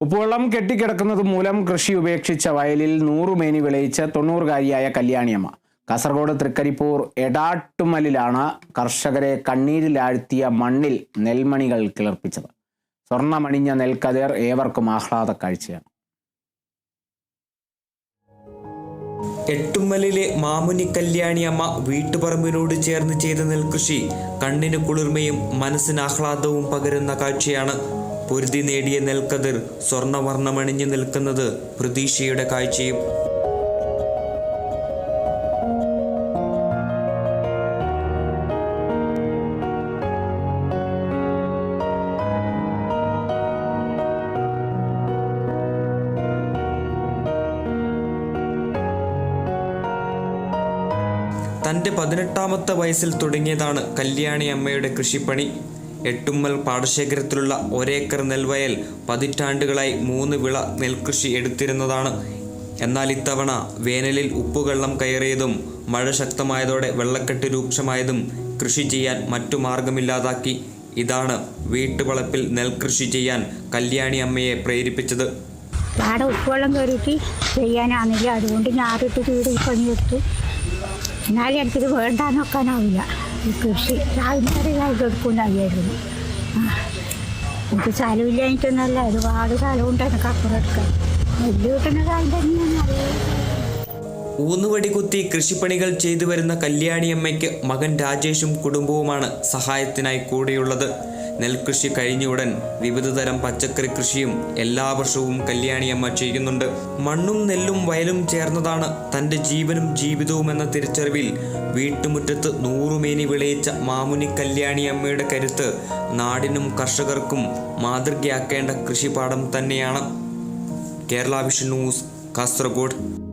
ഉപ്പുവെള്ളം കെട്ടിക്കിടക്കുന്നത് മൂലം കൃഷി ഉപേക്ഷിച്ച വയലിൽ നൂറുമേനി വിളയിച്ച തൊണ്ണൂറുകാരിയായ കല്യാണിയമ്മ. കാസർഗോഡ് തൃക്കരിപ്പൂർ എടാട്ടുമലിലാണ് കർഷകരെ കണ്ണീരിലാഴ്ത്തിയ മണ്ണിൽ നെൽമണികൾ കിളർപ്പിച്ചത്. സ്വർണമണിഞ്ഞ നെൽക്കതിർ ഏവർക്കും ആഹ്ലാദ കാഴ്ചയാണ്. എട്ടുമ്മലിലെ മാമുനി കല്യാണിയമ്മ വീട്ടുപറമ്പിനോട് ചേർന്ന് ചെയ്ത നെൽകൃഷി കണ്ണിന് കുളിർമയും മനസ്സിന് ആഹ്ലാദവും പകരുന്ന കാഴ്ചയാണ്. പൊരുതി നേടിയ നെൽക്കതിർ സ്വർണവർണമണിഞ്ഞു നിൽക്കുന്നത് പ്രതീക്ഷയുടെ കാഴ്ചയും. തന്റെ പതിനെട്ടാമത്തെ വയസ്സിൽ തുടങ്ങിയതാണ് കല്യാണി അമ്മയുടെ കൃഷിപ്പണി. എട്ടുമ്മൽ പാടശേഖരത്തിലുള്ള ഒരേക്കർ നെൽവയൽ പതിറ്റാണ്ടുകളായി മൂന്ന് വിള നെൽകൃഷി എടുത്തിരുന്നതാണ്. എന്നാൽ ഇത്തവണ വേനലിൽ ഉപ്പുവെള്ളം കയറിയതും മഴ ശക്തമായതോടെ വെള്ളക്കെട്ട് രൂക്ഷമായതും കൃഷി ചെയ്യാൻ മറ്റു മാർഗമില്ലാതാക്കി. ഇതാണ് വീട്ടുവളപ്പിൽ നെൽകൃഷി ചെയ്യാൻ കല്യാണി അമ്മയെ പ്രേരിപ്പിച്ചത്. പാടെ ഉപ്പുവെള്ളം കയറിയിട്ട് ചെയ്യാനാണില്ല അതുകൊണ്ട് ഞാറിട്ട് വീട് പണിയെടുത്ത് എന്നാലും എനിക്കിത് വേണ്ടാന്ന് വെക്കാനാവില്ല ഈ കൃഷി രാവിലെ ഇതെടുക്കുന്നായിരുന്നു. ആ എനിക്ക് സ്ഥലമില്ലാഞ്ഞിട്ടൊന്നല്ല ഒരുപാട് സ്ഥലമുണ്ട് എനിക്ക് അപ്പുറം എടുക്കാൻ നെല്ല് കിട്ടുന്ന കാര്യം തന്നെയാണ്. അറിയുന്നത് ഊന്നുവടി കുത്തി കൃഷിപ്പണികൾ ചെയ്തു വരുന്ന കല്യാണിയമ്മയ്ക്ക് മകൻ രാജേഷും കുടുംബവുമാണ് സഹായത്തിനായി കൂടെയുള്ളത്. നെൽകൃഷി കഴിഞ്ഞയുടൻ വിവിധതരം പച്ചക്കറി കൃഷിയും എല്ലാ വർഷവും കല്യാണിയമ്മ ചെയ്യുന്നുണ്ട്. മണ്ണും നെല്ലും വയലും ചേർന്നതാണ് തന്റെ ജീവനും ജീവിതവും എന്ന തിരിച്ചറിവിൽ വീട്ടുമുറ്റത്ത് നൂറുമേനി വിളയിച്ച മാമുനി കല്യാണിയമ്മയുടെ കരുത്ത് നാടിനും കർഷകർക്കും മാതൃകയാക്കേണ്ട കൃഷിപാഠം തന്നെയാണ്. Kerala vision news Kasaragod.